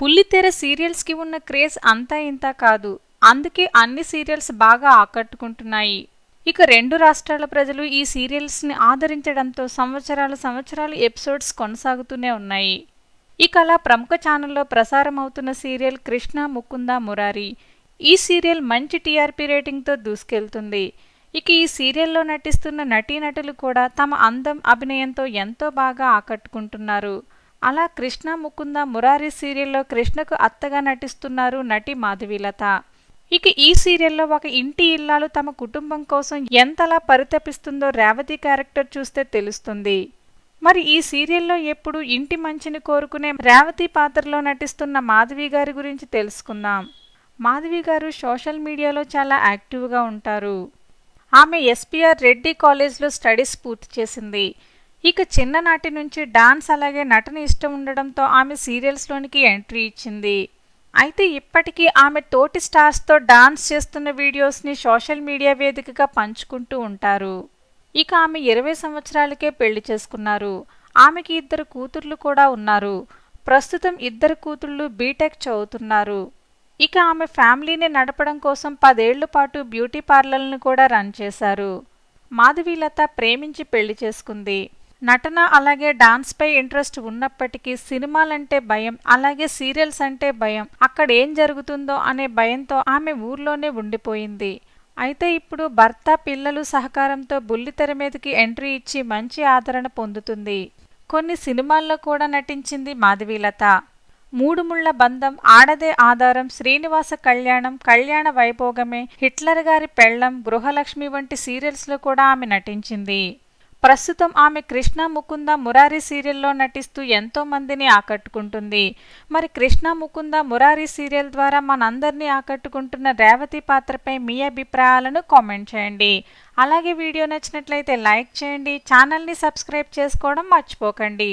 బుల్లితెర సీరియల్స్కి ఉన్న క్రేజ్ అంతా ఇంత కాదు. అందుకే అన్ని సీరియల్స్ బాగా ఆకట్టుకుంటున్నాయి. ఇక రెండు రాష్ట్రాల ప్రజలు ఈ సీరియల్స్ని ఆదరించడంతో సంవత్సరాల సంవత్సరాలు ఎపిసోడ్స్ కొనసాగుతూనే ఉన్నాయి. ఇక అలా ప్రముఖ ఛానల్లో ప్రసారం అవుతున్న సీరియల్ కృష్ణ ముకుంద మురారి. ఈ సీరియల్ మంచి టీఆర్పీ రేటింగ్తో దూసుకెళ్తుంది. ఇక ఈ సీరియల్లో నటిస్తున్న నటీనటులు కూడా తమ అందం అభినయంతో ఎంతో బాగా ఆకట్టుకుంటున్నారు. అలా కృష్ణ ముకుంద మురారి సీరియల్లో కృష్ణకు అత్తగా నటిస్తున్నారు నటి మాధవీలత. ఇక ఈ సీరియల్లో ఒక ఇంటి ఇల్లాలు తమ కుటుంబం కోసం ఎంతలా పరితపిస్తుందో రేవతి క్యారెక్టర్ చూస్తే తెలుస్తుంది. మరి ఈ సీరియల్లో ఎప్పుడు ఇంటి మంచిని కోరుకునే రేవతి పాత్రలో నటిస్తున్న మాధవి గారి గురించి తెలుసుకుందాం. మాధవి గారు సోషల్ మీడియాలో చాలా యాక్టివ్గా ఉంటారు. ఆమె ఎస్పీఆర్ రెడ్డి కాలేజ్లో స్టడీస్ పూర్తి చేసింది. ఇక చిన్ననాటి నుంచి డాన్స్ అలాగే నటన ఇష్టం ఉండడంతో ఆమె సీరియల్స్లోనికి ఎంట్రీ ఇచ్చింది. అయితే ఇప్పటికీ ఆమె తోటి స్టార్స్తో డాన్స్ చేస్తున్న వీడియోస్ని సోషల్ మీడియా వేదికగా పంచుకుంటూ ఉంటారు. ఇక ఆమె ఇరవై సంవత్సరాలకే పెళ్ళి చేసుకున్నారు. ఆమెకి ఇద్దరు కూతుర్లు కూడా ఉన్నారు. ప్రస్తుతం ఇద్దరు కూతుళ్ళు బీటెక్ చదువుతున్నారు. ఇక ఆమె ఫ్యామిలీని నడపడం కోసం పదేళ్ళ పాటు బ్యూటీ పార్లర్లను కూడా రన్ చేశారు. మాధవీలత ప్రేమించి పెళ్ళి చేసుకుంది. నటన అలాగే డాన్స్ పై ఇంట్రెస్ట్ ఉన్నప్పటికీ సినిమాలంటే భయం అలాగే సీరియల్స్ అంటే భయం. అక్కడ ఏం జరుగుతుందో అనే భయంతో ఆమె ఊర్లోనే ఉండిపోయింది. అయితే ఇప్పుడు భర్త పిల్లలు సహకారంతో బుల్లితెర మీదకి ఎంట్రీ ఇచ్చి మంచి ఆదరణ పొందుతుంది. కొన్ని సినిమాల్లో కూడా నటించింది మాధవీలత. మూడు ముళ్ళ బంధం ఆడదే ఆధారం శ్రీనివాస కళ్యాణం కళ్యాణ వైభోగమే హిట్లర్ గారి పెళ్ళం గృహలక్ష్మి వంటి సీరియల్స్లో కూడా ఆమె నటించింది. ప్రస్తుతం ఆమె కృష్ణ ముకుంద మురారి సీరియల్లో నటిస్తూ ఎంతో మందిని ఆకట్టుకుంటుంది. మరి కృష్ణ ముకుంద మురారి సీరియల్ ద్వారా మనందరినీ ఆకట్టుకుంటున్న రేవతి పాత్రపై మీ అభిప్రాయాలను కామెంట్ చేయండి. అలాగే వీడియో నచ్చినట్లయితే లైక్ చేయండి. ఛానల్ని సబ్స్క్రైబ్ చేసుకోవడం మర్చిపోకండి.